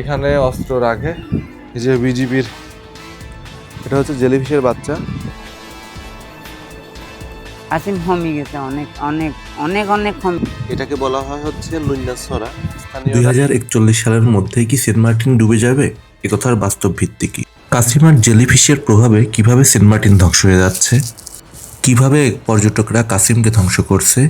এখানে অস্ত্র রাখে। এই যে বিজিবির এটা হচ্ছে জেলিফিশের বাচ্চা। আসিম কমে গেছে অনেক অনেক অনেক অনেক এটাকে বলা হয় হচ্ছে লুইনাসরা স্থানীয় দুই হাজার একচল্লিশ সালের মধ্যেই কি সেন্ট মার্টিন ডুবে যাবে? একথার বাস্তব ভিত্তি কি? কাসিমার জেলিফিশের প্রভাবে কীভাবে সেন্ট মার্টিন ধ্বংস হয়ে যাচ্ছে? কীভাবে পর্যটকরা কাসিমকে ধ্বংস করছে?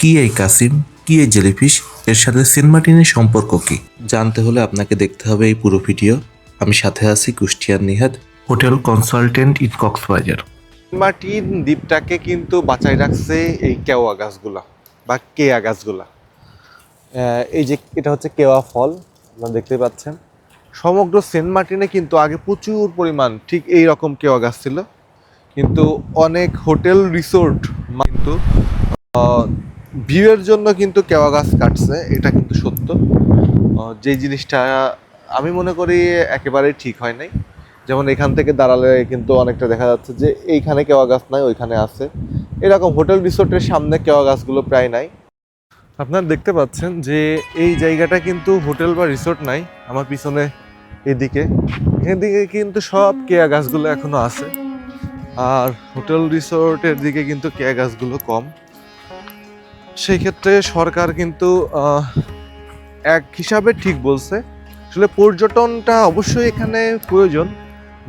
কি এই কাসিম? কি এই জেলিফিশ? এর সাথে সেন্ট মার্টিনের সম্পর্ক কি? জানতে হলে আপনাকে দেখতে হবে এই পুরো ভিডিও। আমি সাথে আছি কুষ্টিয়ার Nihad. Hotel consultant in Cox's Bazar. Martin দ্বীপটাকে কিন্তু বাঁচাই রাখছে এই কেওয়া গাছগুলা বা কেয়া গাছগুলা। এই যে এটা হচ্ছে কেওয়া ফল আপনারা দেখতে পাচ্ছেন। সমগ্র সেন্ট মার্টিনে কিন্তু আগে প্রচুর পরিমাণ ঠিক এই রকম কেওয়া গাছ ছিল। কিন্তু অনেক হোটেল রিসোর্ট কিন্তু ভিউয়ের জন্য কিন্তু কেওয়া গাছ কাটছে, এটা কিন্তু সত্য। যে জিনিসটা আমি মনে করি একেবারেই ঠিক হয় নাই। যেমন এখান থেকে দাঁড়ালে কিন্তু অনেকটা দেখা যাচ্ছে যে এইখানে কেওয়া গাছ নাই, ওইখানে আছে। এরকম হোটেল রিসোর্টের সামনে কেওয়া গাছগুলো প্রায় নাই। আপনারা দেখতে পাচ্ছেন যে এই জায়গাটা কিন্তু হোটেল বা রিসোর্ট নাই, আমার পিছনে এদিকে। এদিকে কিন্তু সব কেয়া গাছগুলো এখনও আছে। আর হোটেল রিসোর্টের দিকে কিন্তু কেয়া গাছগুলো কম। সেই ক্ষেত্রে সরকার কিন্তু এক হিসাবে ঠিক বলছে। আসলে পর্যটনটা অবশ্যই এখানে প্রয়োজন।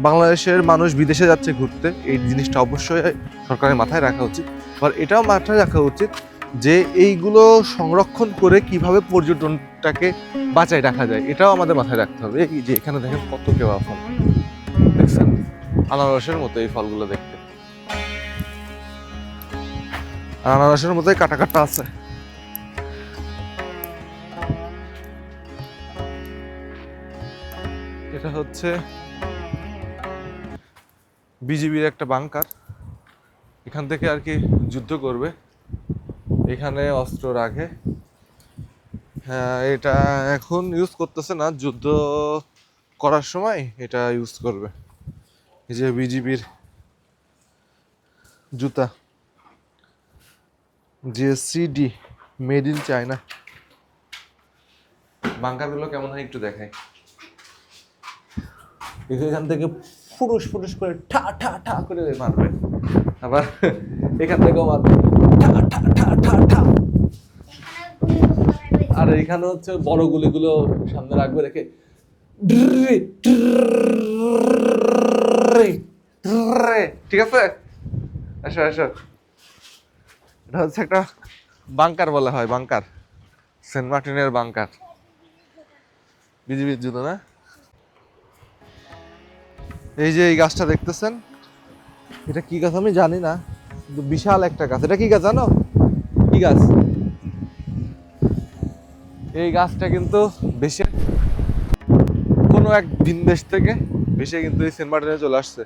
বাংলাদেশের মানুষ বিদেশে যাচ্ছে ঘুরতে, এই জিনিসটা অবশ্যই সরকারের মাথায় রাখা উচিত। আর এটাও মাথায় রাখা উচিত যে এইগুলো সংরক্ষণ করে কীভাবে পর্যটনটাকে বাঁচায় রাখা যায়, এটাও আমাদের মাথায় রাখতে হবে। এই যে এখানে দেখেন কত কেওয়া ফল। দেখছেন? আনারসের মতো এই ফলগুলো দেখতে। আনারসের মতোই কাটা কাটা আছে। এটা হচ্ছে বিজিবির একটা বাংকার। এখান থেকে আর কি যুদ্ধ করবে। এখানে অস্ত্র রাখে। হ্যাঁ এটা এখন ইউজ করতেছে না, যুদ্ধ করার সময় এটা ইউজ করবে। এই যে বিজিবির জুতা। যে সিডি মেড ইন চায়না বাংকারগুলো কেমন হয় একটু দেখাই। এখান থেকে ফুরুস ফুরুস করে ঠা ঠা ঠা করে মারবে। আবার এখান থেকেও মারবে। ঠা ঠা ঠা ঠা ঠা। আর এখানে হচ্ছে বড় গুলিগুলো সামনে রাখবে রেখে। ঠিক আছে? আসো আসো। এটা হচ্ছে একটা বাংকার বলা হয়, বাংকার। সেন্ট মার্টিনের বাংকার। বিজিবির জুতো, না? এই যে এই গাছটা দেখতেছেন, এটা কি গাছ আমি জানি না, কিন্তু বিশাল একটা গাছ। এটা কি গাছ জানো? কি গাছ? এই গাছটা কিন্তু বেশি কোনো এক ভিন দেশ থেকে বেশি কিন্তু এই সেন্ট মার্টিনে চলে আসছে।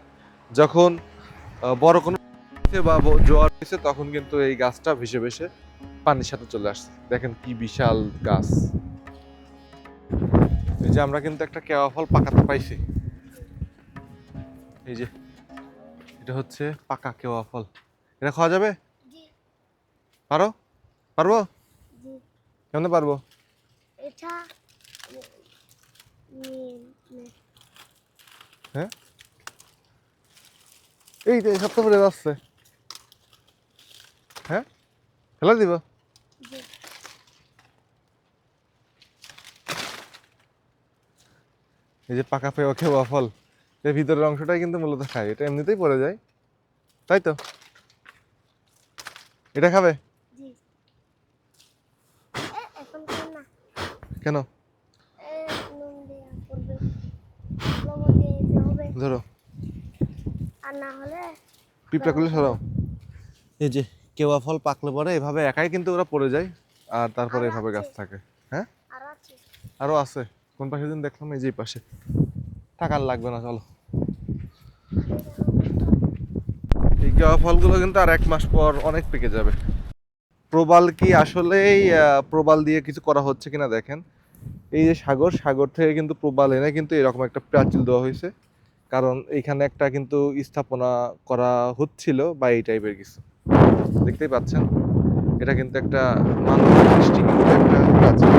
যখন বড় কোনো হয়েছে বা জোয়ার হয়েছে তখন কিন্তু এই গাছটা ভেসে ভেসে পানির সাথে চলে আসছে। দেখেন কি বিশাল গাছ। এই যে আমরা কিন্তু একটা কেওয়া ফল পাকাতে পাইছি। এই যে এটা হচ্ছে পাকা কেওয়া ফল। এটা খাওয়া যাবে? পারো? পারব? কেমন পারব? এটা হ্যাঁ? এই যে সপ্তাহ পরে যাচ্ছে। ফেলা দিব? এই যে পাকা পেয়ে খেওয়া ফল এর ভিতরের অংশটাই কিন্তু মূলত খায় এটা এমনিতেই পড়ে যায়। তাই তো? এটা খাবে? জি। এ, এখন খান না। কেন? ধরো। আর না হলে পিঁপড়া করলে সরাও। এই যে কেওয়া ফল পাকলে পরে এভাবে একাই কিন্তু ওরা পড়ে যায় আর তারপরে এভাবে গাছ থাকে। হ্যাঁ? আর আছে। আরও আছে। কোন পাশে দিন দেখলাম এই যে পাশে। টাকার লাগবে না চলো। এই গাওয়া ফলগুলো কিন্তু আর এক মাস পর অনেক পেকে যাবে। প্রবাল কি আসলেই প্রবাল দিয়ে কিছু করা হচ্ছে কিনা দেখেন। এই যে সাগর সাগর থেকে কিন্তু প্রবাল এনে কিন্তু এরকম একটা প্রাচীল দেওয়া হয়েছে। কারণ এখানে একটা কিন্তু স্থাপনা করা হচ্ছিল বা এই টাইপের কিছু। দেখতেই পাচ্ছেন? এটা কিন্তু একটা মানুষ একটা প্রাচীর।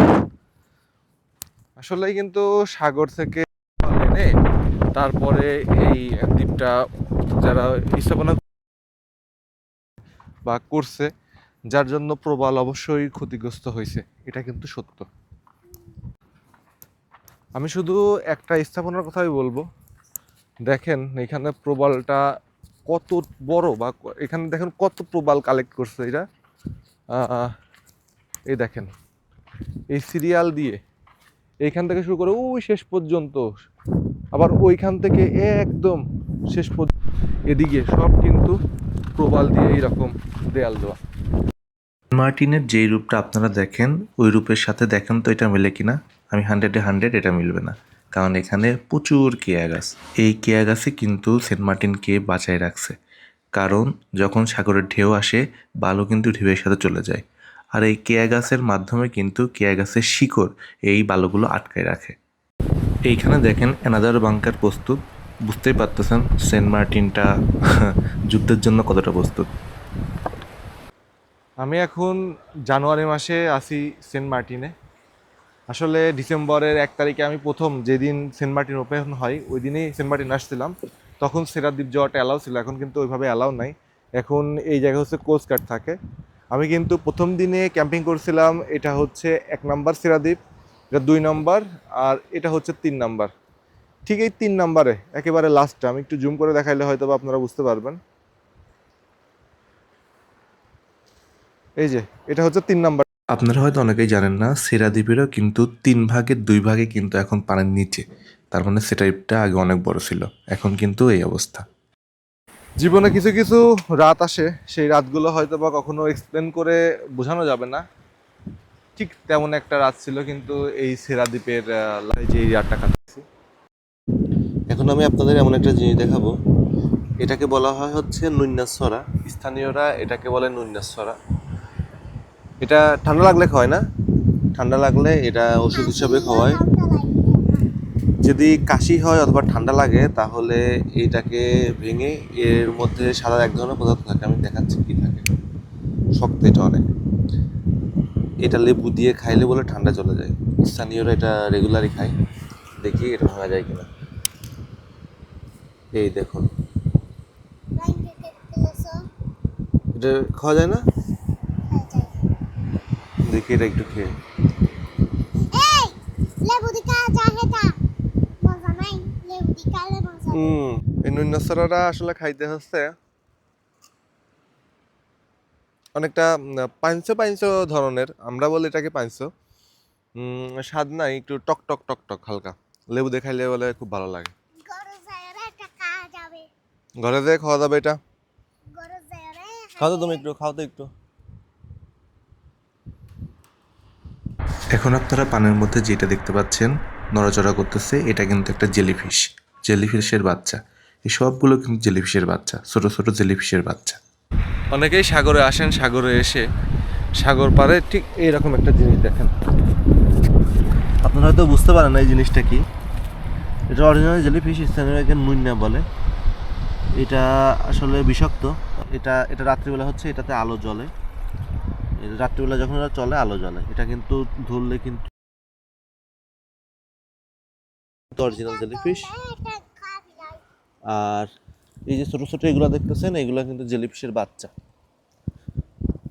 আসলে কিন্তু সাগর থেকে এনে তারপরে এই দ্বীপটা যারা স্থাপনা বা করছে, যার জন্য প্রবাল অবশ্যই ক্ষতিগ্রস্ত হয়েছে, এটা কিন্তু সত্য। আমি শুধু একটা স্থাপনার কথাই বলব। দেখেন এখানে প্রবালটা কত বড় বা এখানে দেখেন কত প্রবাল কালেক্ট করছে আহ, এই দেখেন এই সিরিয়াল দিয়ে। এইখান থেকে শুরু করে ওই শেষ পর্যন্ত। আবার ওইখান থেকে একদম শেষ পর্যন্ত এদিকে সব কিন্তু প্রবাল দিয়ে এইরকম দেয়াল দেওয়া। মার্টিনের যেই রূপটা আপনারা দেখেন ওই রূপের সাথে দেখেন তো এটা মিলে কিনা? আমি হান্ড্রেডে হান্ড্রেড এটা মিলবে না। কারণ এখানে প্রচুর কেয়া গাছ। এই কেয়া গাছে কিন্তু সেন্ট মার্টিনকে বাঁচায় রাখছে। কারণ যখন সাগরের ঢেউ আসে, বালু কিন্তু ঢেউয়ের সাথে চলে যায়। আর এই কেয়া গাছের মাধ্যমে কিন্তু কেয়া গাছের শিকড় এই বালুগুলো আটকায় রাখে। এইখানে দেখেন অ্যানাদার বাংকার প্রস্তুত। বুঝতেই পারতেছেন, সেন্ট মার্টিনটা যুদ্ধের জন্য কতটা প্রস্তুত। আমি এখন জানুয়ারি মাসে আসি সেন্ট মার্টিনে। আসলে ডিসেম্বরের এক তারিখে আমি প্রথম যেদিন সেন্ট মার্টিন ওপেন হয়, ওই দিনেই সেন্ট মার্টিন আসছিলাম। তখন সেরাদ্বীপ যাওয়াটা অ্যালাউ ছিল, এখন কিন্তু ওইভাবে অ্যালাউ নাই। এখন এই জায়গা হচ্ছে কোস্ট গার্ড থাকে। আমি কিন্তু প্রথম দিনে ক্যাম্পিং করছিলাম, এটা হচ্ছে এক নাম্বার সেরাদ্বীপ এটা দুই নম্বর, আর এটা হচ্ছে তিন নম্বর। ঠিক এই তিন নাম্বারে, একেবারে লাস্টটা আমি একটু জুম করে দেখাইলে হয়তো আপনারা বুঝতে পারবেন। এই যে, এটা হচ্ছে তিন নাম্বার আপনারা হয়তো অনেকেই জানেন না সেরাদ্বীপেরও কিন্তু তিন ভাগের দুই ভাগে কিন্তু এখন পানির নিচে। তার মানে সেটাইপটা আগে অনেক বড় ছিল এখন কিন্তু এই অবস্থা। জীবনে কিছু কিছু রাত আসে সেই রাতগুলো হয়তো বা কখনো এক্সপ্লেন করে বোঝানো যাবে না। ঠিক তেমন একটা রাত ছিল কিন্তু এই সেরাদ্বীপের আহ, যে এই রাতটা কাটাচ্ছি এখন আমি আপনাদের এমন একটা জিনিস দেখাবো। এটাকে বলা হয় হচ্ছে নুন্যাসরা স্থানীয়রা এটাকে বলে নুন্যাসরা এটা ঠান্ডা লাগলে খাওয়ায় না? ঠান্ডা লাগলে এটা ওষুধ হিসাবে খাওয়ায়। যদি কাশি হয় অথবা ঠান্ডা লাগে, তাহলে এটাকে ভেঙে এর মধ্যে সাদা এক ধরনের পদার্থ থাকে। আমি দেখাচ্ছি কি থাকে। শক্ত এটা অনেক। এটা লেবু দিয়ে খাইলে বলে ঠান্ডা চলে যায়। স্থানীয়রা এটা রেগুলারই খায়। দেখি এটা ভাঙা যায় কিনা। এই দেখুন। এটা খাওয়া যায় না? দেখি এটা একটু খেয়ে। হুম এই নুন্যাসরারা আসলে খাইতে হচ্ছে। অনেকটা পাঁচশো পাঁচশো ধরনের আমরা বলি এটাকে পাঁচশো। স্বাদ নাই একটু টক টক টক টক হালকা। লেবু দিয়ে খাইলে বলে খুব ভালো লাগে। ঘরে যেয়ে খাওয়া যাবে এটা? খাও তো তুমি একটু খাও তো একটু। এখন আপনারা পানের মধ্যে যেটা দেখতে পাচ্ছেন নড়াচড়া করতেছে এটা কিন্তু একটা জেলিফিশ জেলিফিশের বাচ্চা। এই সবগুলো কিন্তু জেলিফিশের বাচ্চা ছোট ছোট জেলিফিশের বাচ্চা। অনেকেই সাগরে আসেন সাগরে এসে সাগর পারে ঠিক এইরকম একটা জিনিস দেখেন। আপনারা হয়তো বুঝতে পারেন না এই জিনিসটা কি। এটা অরিজিনাল জেলিফিশ স্থানীয় নুন্যা বলে। এটা আসলে বিষাক্ত। এটা এটা রাত্রিবেলা হচ্ছে এটাতে আলো জ্বলে। রাত্রিবেলা যখন এটা চলে, আলো জ্বলে। এটা কিন্তু ধরলে কিন্তু অরিজিনাল জেলিফিশ আর এই যে ছোট ছোট এগুলো দেখতেছেন, এগুলো কিন্তু জেলিফিশের বাচ্চা।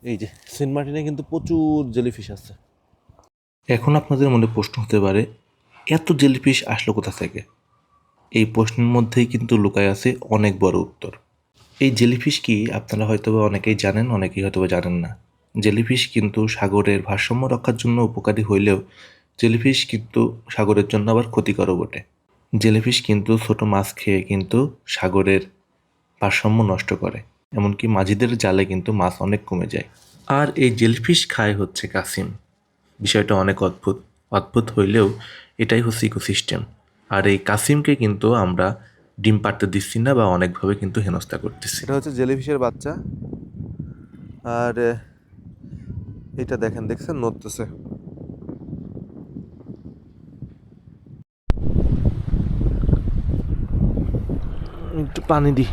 এই যে সেন্ট মার্টিনে কিন্তু প্রচুর জেলিফিশ আছে। এখন আপনাদের মনে প্রশ্ন হতে পারে, এত জেলিফিশ আসলো কোথা থেকে? এই প্রশ্নের মধ্যেই কিন্তু লুকায় আছে অনেক বড় উত্তর। এই জেলিফিশ কি আপনারা হয়তোবা অনেকেই জানেন, অনেকেই হয়তো বা জানেন না। জেলিফিশ কিন্তু সাগরের ভারসাম্য রক্ষার জন্য উপকারী হইলেও জেলিফিশ কিন্তু সাগরের জন্য আবার ক্ষতিকরও বটে। জেলিফিশ কিন্তু ছোট মাছ খেয়ে কিন্তু সাগরের ভারসাম্য নষ্ট করে, এমনকি মাঝিদের জালে কিন্তু মাছ অনেক কমে যায়। আর এই জেলিফিশ খায় হচ্ছে কাসিম। বিষয়টা অনেক অদ্ভুত। অদ্ভুত হইলেও এটাই হচ্ছে ইকোসিস্টেম। আর এই কাসিমকে কিন্তু আমরা ডিম পাড়তে দিচ্ছি না বা অনেকভাবে কিন্তু হেনস্থা করতেছি। এটা হচ্ছে জেলিফিশের বাচ্চা। আর এটা দেখেন, দেখছেন? নড়তেছে। একটু পানি দি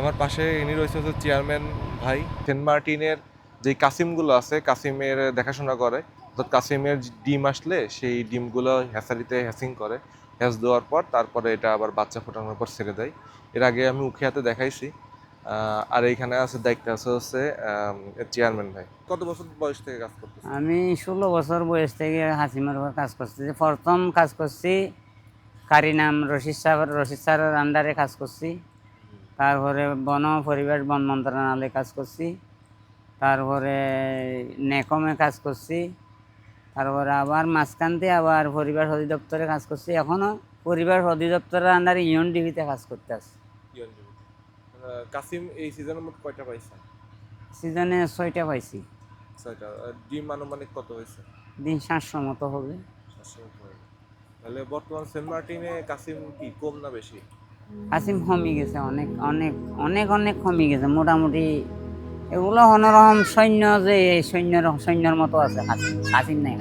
আমার পাশে ইনি রয়েছে হচ্ছে চেয়ারম্যান ভাই। সেন্ট মার্টিনের যে কাসিমগুলো আছে, কাসিমের দেখাশোনা করে। অর্থাৎ কাসিমের ডিম আসলে, সেই ডিমগুলো হ্যাসারিতে হ্যাসিং করে। হ্যাস দেওয়ার পর তারপরে এটা আবার বাচ্চা ফোটানোর পর ছেড়ে দেয়। এর আগে আমি উখিয়াতে দেখাইছি। আর এইখানে আছে, দায়িত্ব আছে হচ্ছে চেয়ারম্যান ভাই। কত বছর বয়স থেকে কাজ করতেছে? আমি ষোলো বছর বয়স থেকে হাসিমার উপর কাজ করছি। প্রথম কাজ করছি কারিনাম রশিদ সাহেব রশিদ স্যারের আন্ডারে কাজ করছি। তারপরে বন পরিবেশ বন মন্ত্রণালয়ে কাজ করছি। তারপরে নেকমে কাজ করছি। তারপরে আবার মাঝখানতে আবার পরিবেশ অধিদপ্তরে কাজ করছি। এখনও পরিবেশ অধিদপ্তরের আন্ডারে ইউন ডিভিতে কাজ করতে আছি। কাসিম এই সিজনের মধ্যে কয়টা পাইছে? সিজনে ছয়টা পাইছি। ছয়টা। ডিম আনুমানিক কত হয়েছে? দিন সাতশো মতো হবে। তাহলে বর্তমান সেন্ট মার্টিনে কাসিম কি কম না বেশি? কাসিম কমে গেছে অনেক অনেক অনেক অনেক কমে গেছে। মোটামুটি এগুলো অন্যরকম সৈন্য যে এই সৈন্যর সৈন্যর মতো আছে। কাসিম কাসিম নাই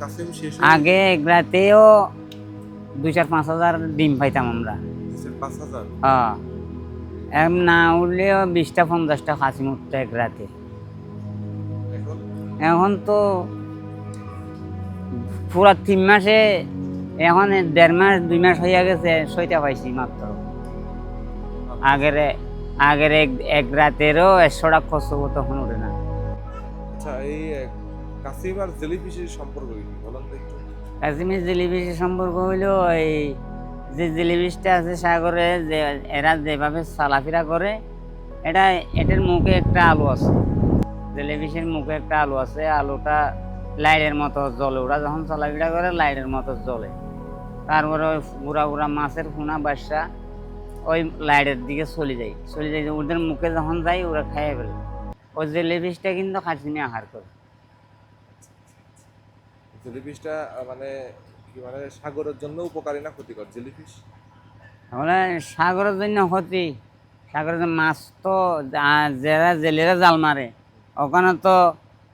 কাসিম শেষ হয়ে আগে এক রাতেও দুই চার পাঁচ হাজার ডিম পাইতাম আমরা। হ্যাঁ। না উঠলেও বিশটা পঞ্চাশটা কাসিম উঠতো এক রাতে এখন তো পুরা তিন মাসে এখন দেড় মাস দুই মাস হইয়া গেছে ছয়টা পাইছি মাত্র। আগের আগের এক এক রাতেরও একশোটা খরচ হব তখন ওঠে না। আচ্ছা এই কাসিম আর জেলিফিশের সম্পর্ক বলেন একটু। কাশ্মীর জেলিফিশের সম্পর্ক হইল এই যে জেলিফিশটা আছে সাগরে যে এরা যেভাবে চলাফেরা করে এটা এটার মুখে একটা আলু আছে। জেলিফিশের মুখে একটা আলু আছে আলুটা লাইটের মতো জ্বলে। ওরা যখন চলাফেরা করে লাইটের মতো জ্বলে। তারপরে ওই গুড়া গুড়া মাছের ফোনা বাসা ওই লাইটের দিকে চলে যায় চলে যায় ওদের মুখে যখন যায় ওরা খাইয়ে ফেলে। ওই জেলিফিশটা কিন্তু কাশ্মীরে আহার করে। জেলিফিশটা মানে কি মানে সাগরের জন্য উপকারী না ক্ষতিকর? জেলিফিশ? তাহলে সাগরের জন্য ক্ষতি। সাগরের মাছ তো যারা জেলেরা জাল মারে ওখানে তো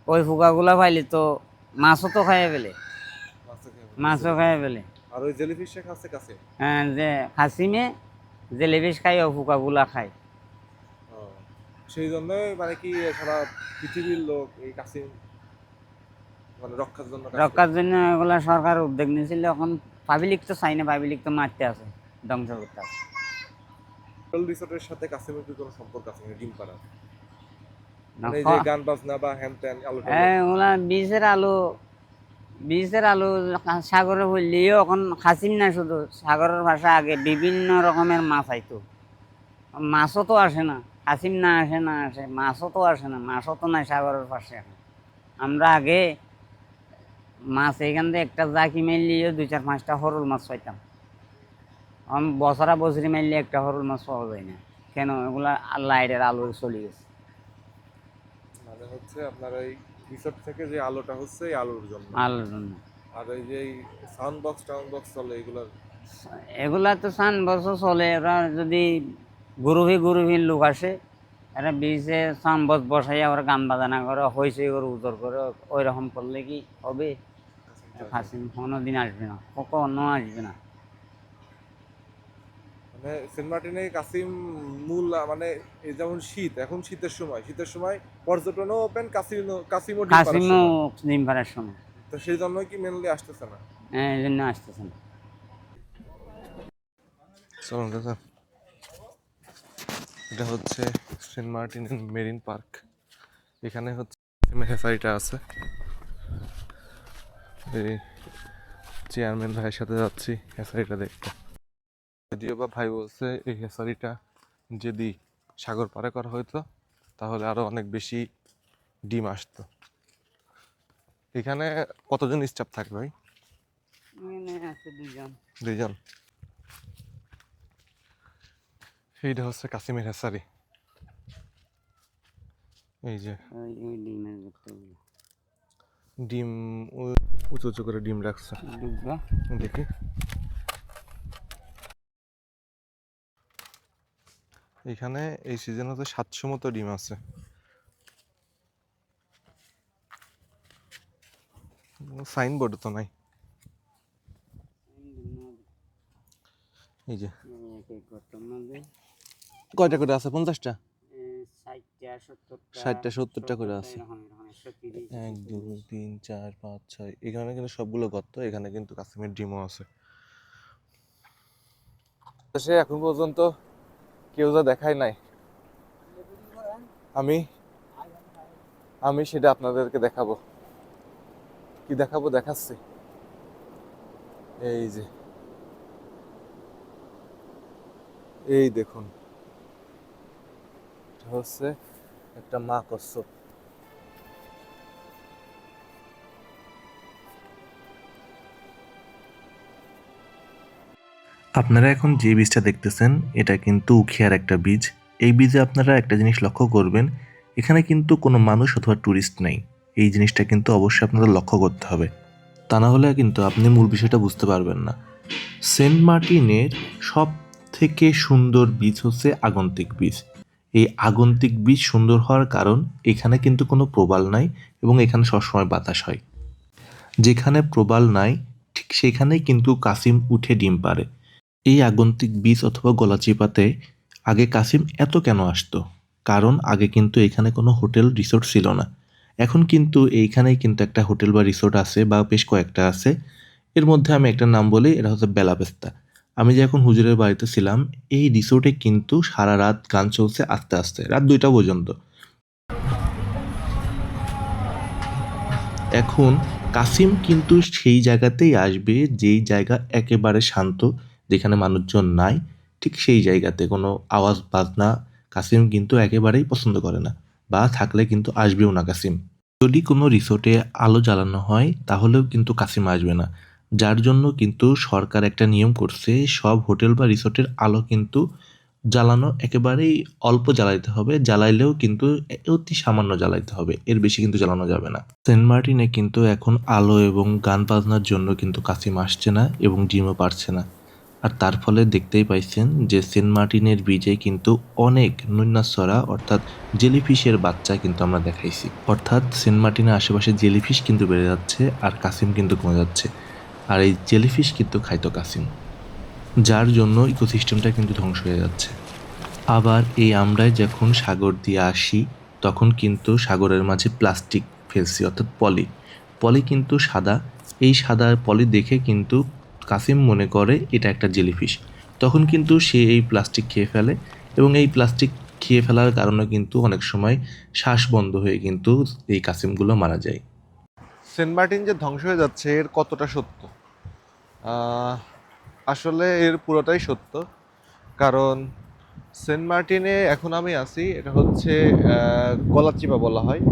ওই ফুকাগুলো পাইলে তো মাছও তো খাইয়ে ফেলে। মাছও খাইয়ে ফেলে। আর ওই জেলিফিশে খাচ্ছে কাসিম হ্যাঁ যে খাসিমে জেলেবিস খাই ও ফুকাগুলা খায়। সেই জন্যই মানে কি সারা পৃথিবীর লোক এই কাসিম মানে রক্ষার জন্য রক্ষার জন্য এগুলা সরকার উদ্যোগ নিয়েছিল এখন পাবলিক তো চাই না পাবলিক তো মারতে আছে ধ্বংস করতে আছে। হোটেল রিসোর্টের সাথে কাসিমের কি কোনো সম্পর্ক আছে ডিম পাড়া মানে যে গান বাজনা বা হ্যান ত্যান আলো। হ্যাঁ ওগুলা বীজের আলু বীজের আলু সাগরে বললেও এখন খাসিম না শুধু। সাগরের ভাষা আগে বিভিন্ন রকমের মাছ আইতো। মাছও তো আসে না খাসিম না আসে না আসে, মাছও তো আসে না, মাছও তো নাই সাগরের পাশে আমরা আগে মাছ এইখান থেকে একটা জাকি মারলিও দুই চার পাঁচটা হরুল মাছ পাইতাম। আমি, বছরা বছরি মারলে একটা হরুল মাছ পাওয়া যায় না, কেন এগুলা লাইটের আলু চলে গেছে। মানে হচ্ছে আপনার এই রিসোর্ট থেকে যে আলোটা হচ্ছে এই আলোর জন্য। আলুর জন্য। আর এই যে সাউন্ড বক্স টাউন বক্স চলে এগুলো এগুলা তো সান বছর চলে এরা যদি গুরুভি গুরুভি লোক আসে এরা বিচে সান বস বসাইয়া ওরা গান বাজানা করে হয়েছে ওর উদর করে ওই রকম করলে কি হবে? হাসিন কোনো দিন আসবে না কখনো আসবে না। মানে সেন্ট মার্টিনে কাসিম মূল মানে এই যেমন শীত এখন শীতের সময় শীতের সময় পর্যটনও ওপেন কাসিমও কাসিমও ডিম কাসিমও সময়। ডিম পাড়ার সময়। তো সেই জন্যই কি মেনলি আসতেছে না? হ্যাঁ, এই জন্য আসতেছে না। চলুন দাদা। এটা হচ্ছে সেন্ট মার্টিন মেরিন পার্ক। এখানে হচ্ছে হেসারিটা আছে। এই চেয়ারম্যান ভাইয়ের সাথে যাচ্ছি হেসারিটা দেখতে। যদিও বা ভাই বলছে এই হেসারিটা যদি সাগর পারে করা হতো তাহলে আরও অনেক বেশি ডিম আসতো। এখানে কতজন স্টাফ থাকে ভাই? দুইজন। এইটা হচ্ছে কাসিমের হেসারি। এই যে। ডিম উঁচু উঁচু করে ডিম রাখছে। দেখি। এখানে এই সিজন হচ্ছে সাতশো মতো ডিম আছে। সাইনবোর্ড তো নাই। এই যে। কয়টা করে আছে? পঞ্চাশটা? ষাটটা, সত্তরটা করে আছে। এক, দুই, তিন, চার, পাঁচ, ছয়। এখানে কিন্তু সবগুলো গর্ত, এখানে কিন্তু কাশ্মীর ডিমও আছে। সে এখন পর্যন্ত কেউ যা দেখায় নাই। আমি আমি সেটা আপনাদেরকে দেখাবো। কি দেখাবো? দেখাচ্ছি। এই যে। এই দেখুন। হচ্ছে একটা মা কচ্ছপ। আপনারা এখন যে বীজটা দেখতেছেন, এটা কিন্তু উখিয়ার একটা বীজ। এই বীজে আপনারা একটা জিনিস লক্ষ্য করবেন, এখানে কিন্তু কোনো মানুষ অথবা ট্যুরিস্ট নেই। এই জিনিসটা কিন্তু অবশ্যই আপনাদের লক্ষ্য করতে হবে। তা না হলে কিন্তু আপনি মূল বিষয়টা বুঝতে পারবেন না। সেন্ট মার্টিনের সব থেকে সুন্দর বীজ হচ্ছে আগন্তিক বীজ। এই আগন্তিক বীজ সুন্দর হওয়ার কারণ, এখানে কিন্তু কোনো প্রবাল নাই এবং এখানে সবসময় বাতাস হয়। যেখানে প্রবাল নাই, ঠিক সেখানেই কিন্তু কাসিম উঠে ডিম পারে এই আগন্তিক বীজ অথবা গলাচিপাতে আগে কাসিম এত কেন আসতো? কারণ আগে কিন্তু এখানে কোনো হোটেল, রিসোর্ট ছিল না। এখন কিন্তু এইখানেই কিন্তু একটা হোটেল বা রিসোর্ট আছে বা বেশ কয়েকটা আছে। এর মধ্যে আমি একটা নাম বলি, এটা হচ্ছে বেলাবেস্তা। আমি যে এখন হুজুরের বাড়িতে ছিলাম, এই রিসোর্টে কিন্তু সারা রাত গান চলছে আস্তে আস্তে, রাত দুইটা পর্যন্ত। এখন কাসিম কিন্তু সেই জায়গাতেই আসবে, যেই জায়গা একেবারে শান্ত যেখানে মানুষজন নাই, ঠিক সেই জায়গাতে কোনো আওয়াজ বাজনা কাসিম কিন্তু একেবারেই পছন্দ করে না বা থাকলে কিন্তু আসবেও না কাসিম। যদি কোনো রিসোর্টে আলো জ্বালানো হয়, তাহলেও কিন্তু কাসিম আসবে না। যার জন্য কিন্তু সরকার একটা নিয়ম করছে, সব হোটেল বা রিসোর্টের আলো কিন্তু জ্বালানো একেবারেই অল্প জ্বালাইতে হবে, জ্বালাইলেও কিন্তু অতি সামান্য জ্বালাইতে হবে, এর বেশি কিন্তু জ্বালানো যাবে না। সেন্ট মার্টিনে কিন্তু এখন আলো এবং গান বাজনার জন্য কিন্তু কাসিম আসছে না এবং ডিমও পারছে না। আর তার ফলে দেখতেই পাইছেন যে সেন্ট মার্টিনের বীজে কিন্তু অনেক নৈনাসরা, অর্থাৎ জেলিফিশের বাচ্চা কিন্তু আমরা দেখাইছি। অর্থাৎ সেন্ট মার্টিনের আশেপাশে জেলিফিশ কিন্তু বেড়ে যাচ্ছে আর কাসিম কিন্তু কমে যাচ্ছে। আর এই জেলিফিশ কিন্তু খাইতো কাসিম, যার জন্য ইকোসিস্টেমটা কিন্তু ধ্বংস হয়ে যাচ্ছে। আবার এই আমরাই যখন সাগর দিয়ে আসি, তখন কিন্তু সাগরের মাঝে প্লাস্টিক ফেলছি, অর্থাৎ পলি। পলি কিন্তু সাদা। এই সাদা পলি দেখে কিন্তু কাসিম মনে করে এটা একটা জেলিফিশ। তখন কিন্তু সে এই প্লাস্টিক খেয়ে ফেলে এবং এই প্লাস্টিক খেয়ে ফেলার কারণে কিন্তু অনেক সময় শ্বাস বন্ধ হয়ে কিন্তু এই কাসিমগুলো মারা যায়। সেন্ট মার্টিন যে ধ্বংস হয়ে যাচ্ছে, এর কতটা সত্য? আসলে এর পুরোটাই সত্য। কারণ সেন্ট মার্টিনে এখন আমি আছি, এটা হচ্ছে গলাচিপা বলা হয়।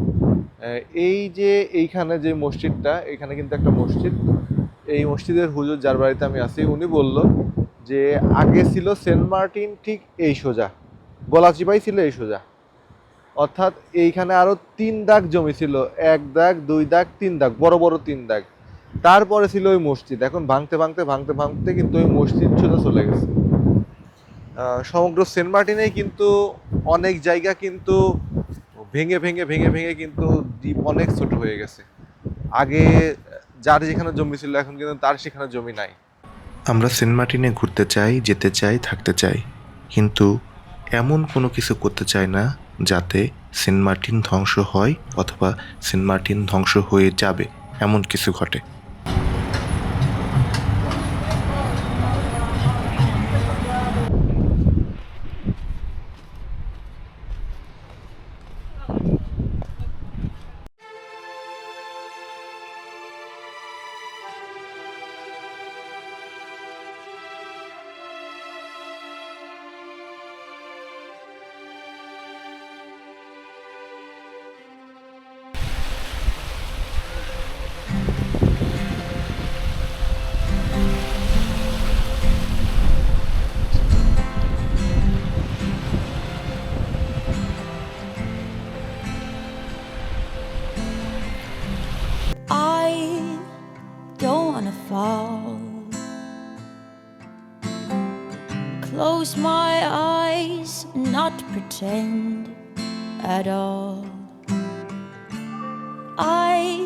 এই যে এইখানে যে মসজিদটা, এখানে কিন্তু একটা মসজিদ। এই মসজিদের হুজুর যার বাড়িতে আমি আছি, উনি বলল যে আগে ছিল সেন্ট মার্টিন, ঠিক এই সোজা। গলাচিপাই ছিল এই সোজা। অর্থাৎ এইখানে আরও তিন দাগ জমি ছিল, এক দাগ, দুই দাগ, তিন দাগ, বড় বড় তিন দাগ। তারপরে ছিল ওই মসজিদ। এখন ভাঙতে ভাঙতে ভাঙতে ভাঙতে কিন্তু ওই মসজিদ সোজা চলে গেছে। সমগ্র সেন্ট মার্টিনেই কিন্তু অনেক জায়গা কিন্তু ভেঙে ভেঙে ভেঙে ভেঙে কিন্তু দ্বীপ অনেক ছোট হয়ে গেছে। আগে যার যেখানে জমি ছিল, এখন কিন্তু তার সেখানে জমি নাই। আমরা সেন্ট মার্টিনে ঘুরতে চাই, যেতে চাই, থাকতে চাই। কিন্তু এমন কোনো কিছু করতে চাই না যাতে সেন্ট মার্টিন ধ্বংস হয় অথবা সেন্ট মার্টিন ধ্বংস হয়ে যাবে। এমন কিছু ঘটে। Close my eyes, not pretend at all. I